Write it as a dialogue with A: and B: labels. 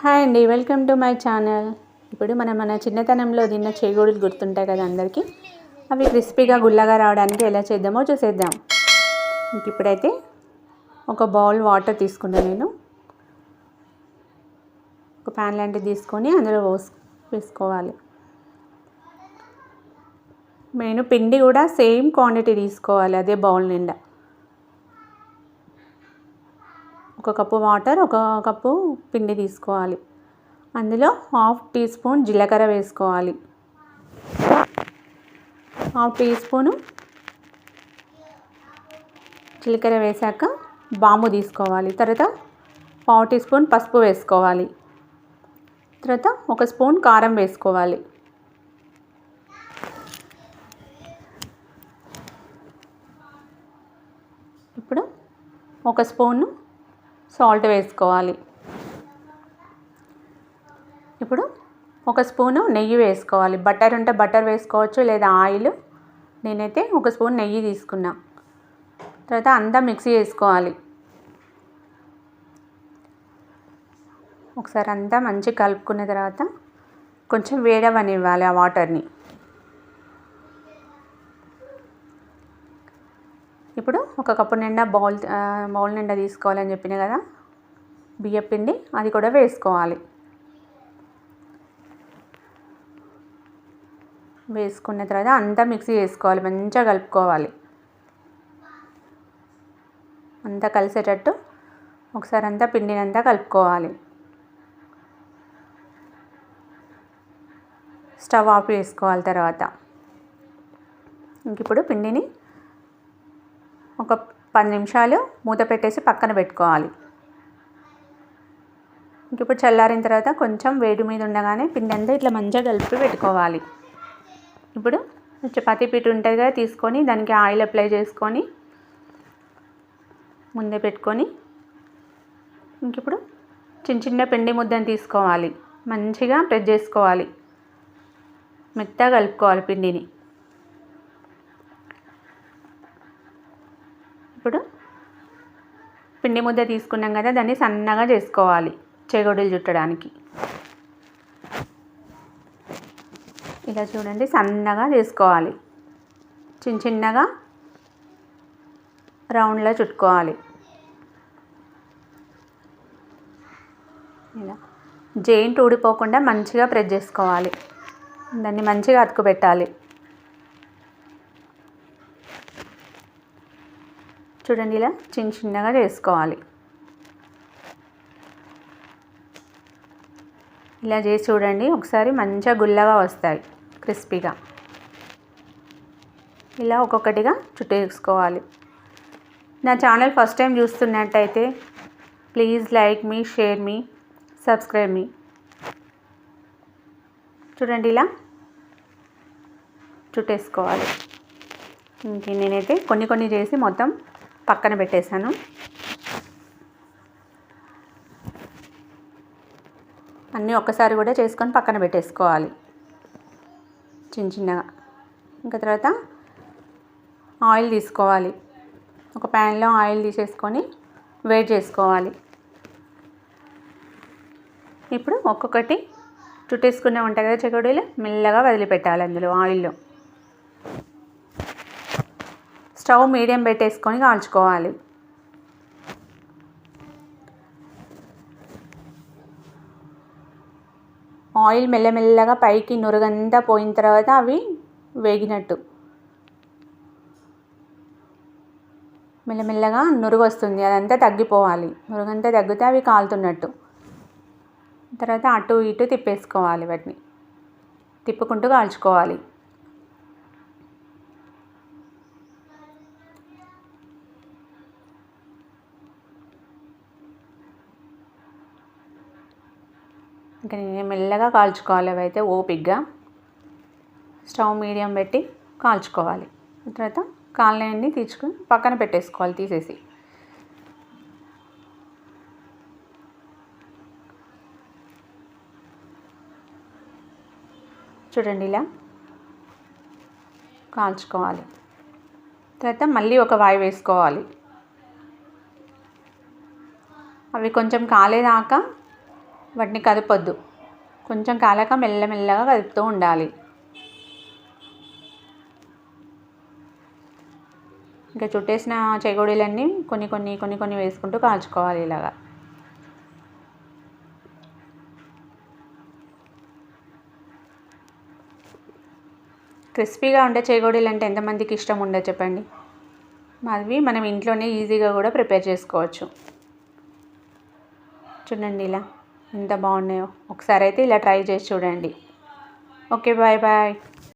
A: Hi అండి welcome to my channel. ఇప్పుడు మనం మన చిన్నతనంలో తిన్న చేగోడులు గుర్తుంటాయి కదా అందరికీ? అవి క్రిస్పీగా గుల్లగా రావడానికి ఎలా చేద్దామో చూసేద్దాం. ఇంక ఇప్పుడైతే ఒక బౌల్ వాటర్ తీసుకున్నాను నేను. ఒక ప్యాన్ లాంటిది తీసుకొని అందులో పోస్ వేసుకోవాలి. నేను పిండి కూడా సేమ్ క్వాంటిటీ తీసుకోవాలి అదే బౌల్ నిండా. ఒక కప్పు వాటర్ ఒక కప్పు పిండి తీసుకోవాలి. అందులో హాఫ్ టీ స్పూన్ జీలకర్ర వేసుకోవాలి. హాఫ్ టీ స్పూను జీలకర్ర వేసాక బాంబు తీసుకోవాలి. తర్వాత పావు టీ స్పూన్ పసుపు వేసుకోవాలి. తర్వాత ఒక స్పూన్ కారం వేసుకోవాలి. ఇప్పుడు ఒక స్పూను సాల్ట్ వేసుకోవాలి. ఇప్పుడు ఒక స్పూను నెయ్యి వేసుకోవాలి. బటర్ ఉంటే బటర్ వేసుకోవచ్చు లేదా ఆయిల్. నేనైతే ఒక స్పూన్ నెయ్యి తీసుకున్నా. తర్వాత అంతా మిక్సీ వేసుకోవాలి ఒకసారి అంతా మంచిగా కలుపుకున్న తర్వాత కొంచెం వేడవనివ్వాలి ఆ వాటర్ని. ఇప్పుడు ఒక కప్పు నిండా బౌల్ బౌల్ నిండా తీసుకోవాలని చెప్పిన కదా? బియ్య పిండి అది కూడా వేసుకోవాలి. వేసుకున్న తర్వాత అంతా మిక్సీ వేసుకోవాలి మంచిగా కలుపుకోవాలి. అంతా కలిసేటట్టు ఒకసారి అంతా పిండిని అంతా కలుపుకోవాలి. స్టవ్ ఆఫ్ చేసుకోవాలి తర్వాత. ఇంక ఇప్పుడు పిండిని ఒక పది నిమిషాలు మూత పెట్టేసి పక్కన పెట్టుకోవాలి. ఇంక ఇప్పుడు చల్లారిన తర్వాత కొంచెం వేడి మీద ఉండగానే పిండి అంతా ఇట్లా మంచిగా కలిపి పెట్టుకోవాలి. ఇప్పుడు చపాతీ పీట ఉంటుంది కదా తీసుకొని దానికి ఆయిల్ అప్లై చేసుకొని ముందే పెట్టుకొని ఇంక ఇప్పుడు చిన్న చిన్న పిండి ముద్దని తీసుకోవాలి. మంచిగా ప్రెస్ చేసుకోవాలి. మెత్తగా కలుపుకోవాలి పిండిని. ఇప్పుడు పిండి ముద్ద తీసుకున్నాం కదా దాన్ని సన్నగా చేసుకోవాలి చెగొడులు చుట్టడానికి. ఇలా చూడండి సన్నగా చేసుకోవాలి. చిన్న చిన్నగా రౌండ్లో చుట్టుకోవాలి. ఇలా జెయింట్ ఊడిపోకుండా మంచిగా ప్రెస్ చేసుకోవాలి. దాన్ని మంచిగా అతుకు పెట్టాలి. చూడండి ఇలా చిన్న చిన్నగా చేసుకోవాలి. ఇలా చేసి చూడండి ఒకసారి మంచిగా గుల్లగా వస్తాయి క్రిస్పీగా. ఇలా ఒక్కొక్కటిగా చుట్టేసుకోవాలి. నా ఛానల్ ఫస్ట్ టైం చూస్తున్నట్టయితే ప్లీజ్ లైక్ మీ షేర్ మీ సబ్స్క్రైబ్ మీ. చూడండి ఇలా చుట్టేసుకోవాలి. ఇంక నేనైతే కొన్ని కొన్ని చేసి మొత్తం పక్కన పెట్టేశాను. అన్నీ ఒక్కసారి కూడా చేసుకొని పక్కన పెట్టేసుకోవాలి. చిన్న చిన్నగా. ఇంకా తర్వాత ఆయిల్ తీసుకోవాలి. ఒక ప్యాన్లో ఆయిల్ తీసేసుకొని వేడి చేసుకోవాలి. ఇప్పుడు ఒక్కొక్కటి చుట్టేసుకునే ఉంటాయి కదా చెకోడీలు మెల్లగా వదిలిపెట్టాలి అందులో ఆయిల్లో. స్టవ్ మీడియం పెట్టేసుకొని కాల్చుకోవాలి. ఆయిల్ మెల్లమెల్లగా పైకి నురగంతా పోయిన తర్వాత అవి వేగినట్టు. మెల్లమెల్లగా నురుగు వస్తుంది అదంతా తగ్గిపోవాలి. నురుగంతా తగ్గితే అవి కాలుతున్నట్టు. తర్వాత అటు ఇటు తిప్పేసుకోవాలి వాటిని. తిప్పుకుంటూ కాల్చుకోవాలి. ఇంకా నేను మెల్లగా కాల్చుకోవాలి అవి అయితే ఓపిగ్గా స్టవ్ మీడియం పెట్టి కాల్చుకోవాలి. తర్వాత కాళ్ళని తీర్చుకుని పక్కన పెట్టేసుకోవాలి తీసేసి. చూడండి ఇలా కాల్చుకోవాలి. తర్వాత మళ్ళీ ఒక వాయి వేసుకోవాలి. అవి కొంచెం కాలేదాకా వాటిని కదపొద్దు. కొంచెం కాలాక మెల్లమెల్లగా కదుపుతూ ఉండాలి. ఇంకా చుట్టేసిన చెగోడీలన్నీ కొన్ని కొన్ని కొన్ని కొన్ని వేసుకుంటూ కాల్చుకోవాలి ఇలాగా. క్రిస్పీగా ఉండే చేగోడీలు అంటే ఎంతమందికి ఇష్టం ఉండదు చెప్పండి? అవి మనం ఇంట్లోనే ఈజీగా కూడా ప్రిపేర్ చేసుకోవచ్చు. చూడండి ఇలా. ఎంత బాగున్నాయో. ఒకసారి అయితే ఇలా ట్రై చేసి చూడండి. Okay bye bye.